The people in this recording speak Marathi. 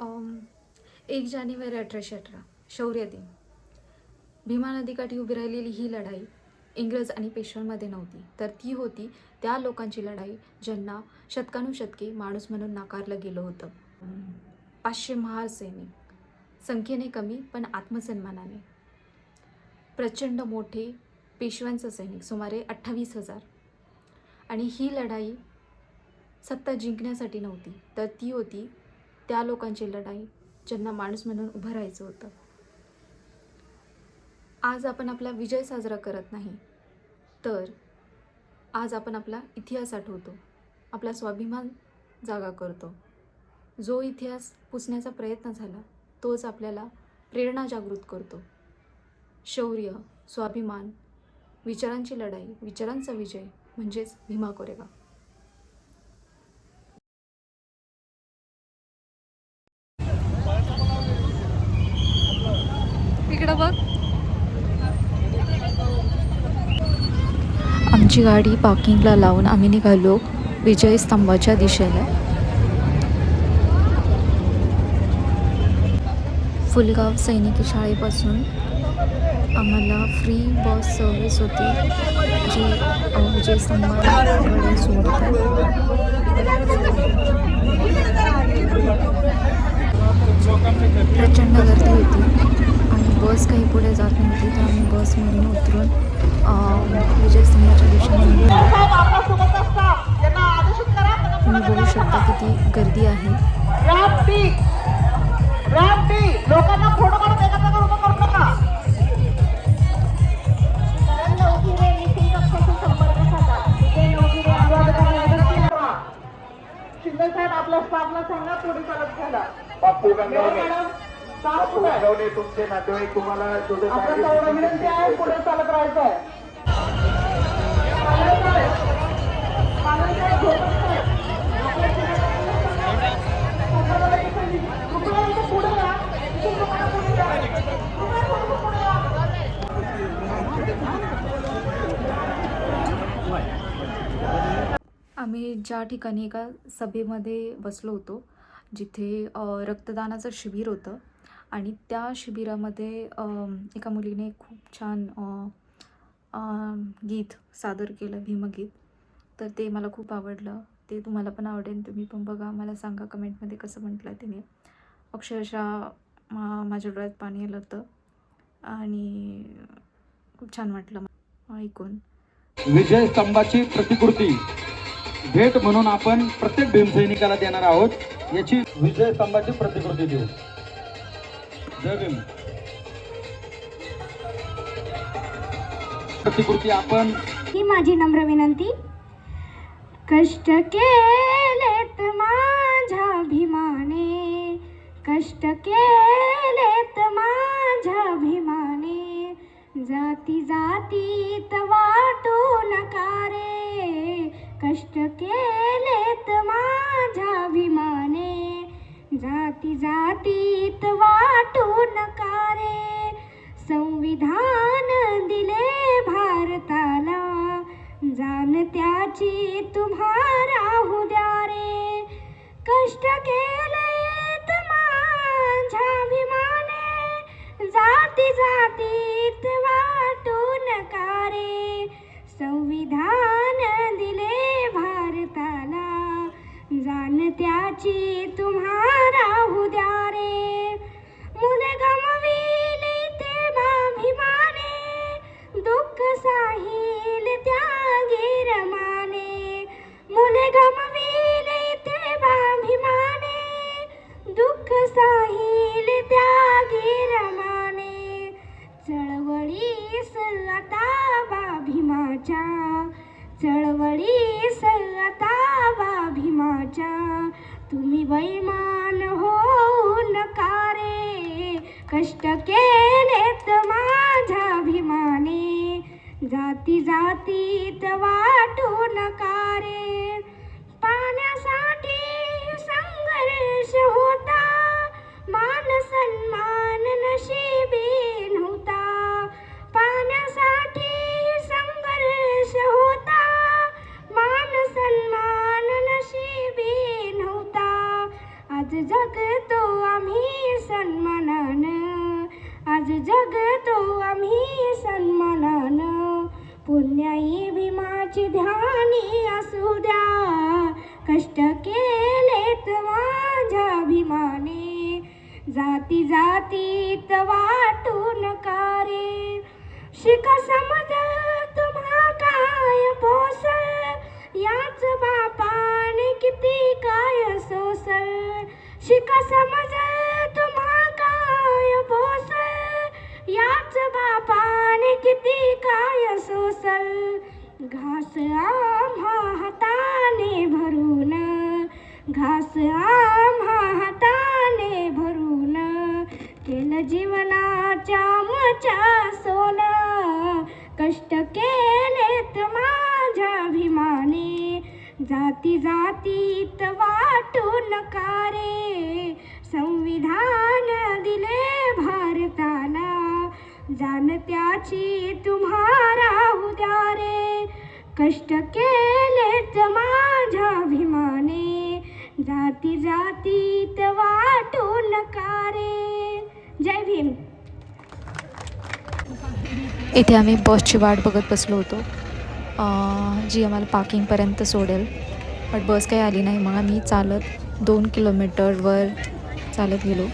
एक जानेवारी अठराशे अठरा शौर्य दिन. भीमा नदीकाठी उभी राहिलेली ही लढाई इंग्रज आणि पेशव्यांमध्ये नव्हती तर ती होती त्या लोकांची लढाई ज्यांना शतकानुशतके माणूस म्हणून नाकारलं गेलं होतं. पाचशे महार सैनिक संख्येने कमी पण आत्मसन्मानाने. प्रचंड मोठे पेशव्यांचं सैनिक सुमारे अठ्ठावीस हजार. आणि ही लढाई सत्ता जिंकण्यासाठी नव्हती तर ती होती त्या लोकांची लढाई ज्यांना माणूस म्हणून उभं राहायचं होतं. आज आपण आपला विजय साजरा करत नाही तर आज आपण आपला इतिहास आठवतो आपला स्वाभिमान जागा करतो. जो इतिहास पुसण्याचा प्रयत्न झाला तोच आपल्याला प्रेरणा जागृत करतो. शौर्य स्वाभिमान विचारांची लढाई विचारांचा विजय म्हणजेच भीमा कोरेगाव. इकडं बघ. आमची गाडी पार्किंगला लावून आम्ही निघालो विजय स्तंभाच्या दिशेला फुलगाव सैनिकी शाळेपासून आम्हाला फ्री बस सर्व्हिस होती जी विजय स्तंभाकडे सोडते प्रचंड गर्दी होती आणि बस काही पुढे जात नव्हती तर आम्ही बसमधून उतरून अ, विजय स्तंभाच्या दिशेने निघालो. साहेब आपला सोबतचा स्टाफ यांना आदेशित करा तुम्ही बघू शकता किती गर्दी आहे. शिंदे साहेब आपल्या स्टाफला सांगा पुढे चालत घ्यायला तुमचे नातेवाईक तुम्हाला आपण तेवढं विनंती आहे पुढे चालत राहायचं आहे. आम्ही ज्या ठिकाणी एका सभेमध्ये बसलो होतो जिथे रक्तदानाचं शिबिर होतं आणि त्या शिबिरामध्ये एका मुलीने खूप छान गीत सादर केलं भीमगीत तर ते मला खूप आवडलं. ते तुम्हाला पण आवडेल. तुम्ही पण बघा. मला सांगा कमेंटमध्ये कसं म्हटलं तिने. अक्षरशः मा- माझ्या डोळ्यात पाणी आलं होतं. आणि खूप छान वाटलं ऐकून. विजय स्तंभाची प्रतिकृती. भेट म्हणून आपण प्रत्येक भीमसैनिकाला देणार आहोत. याची विजय स्तंभाची प्रतिकृती देऊ. जय भीम प्रतिकृती आपण ही माझी नम्र विनंती. कष्ट केलेत माझ्या भीमाने कष्ट केलेत माझ्या भीमाने जाती जातीत वाटू नका रे. कष्ट केलेत माझ्या जाती जातीत वाटू नका रे संविधान दिले भारताला. जाण त्याची तुम्हाला द्या रे कष्ट केलेत माझ्या जाती जातीत वाटू नका रे संविधान दिले भारताला. जाण त्याची भीमाच्या चळवळीस आता भीमाच्या तुम्ही वैमान होऊ नका रे? कष्ट केलेत माझ्या भीमाने जाती जातीत वाटू नका रे. ध्यानी असू द्या. कष्ट केलेत माझ्या अभिमाने. जाती जातीत वाटू नका रे शिका समज तुम्हा काय पोस याच बापाने किती काय सोसल शिका समज घास आम्हा हाताने भरून घास आम्हा हाताने भरून केलं जीवनाच्या मच्या सोनं कष्ट केलेत माझ्या अभिमाने. जाती जातीत वाटू नकारे संविधान दिले जानत्याची तुम्हारा उद्यारे कष्ट केलेत माझ्या अभिमाने जाती जातीत वाटू नका रे जय भीम. इथे आम्ही बसची वाट बघत बसलो होतो. जी आम्हाला पार्किंगपर्यंत सोडेल. बट बस काही आली नाही. मग आम्ही चालत दोन किलोमीटरवर चालत गेलो.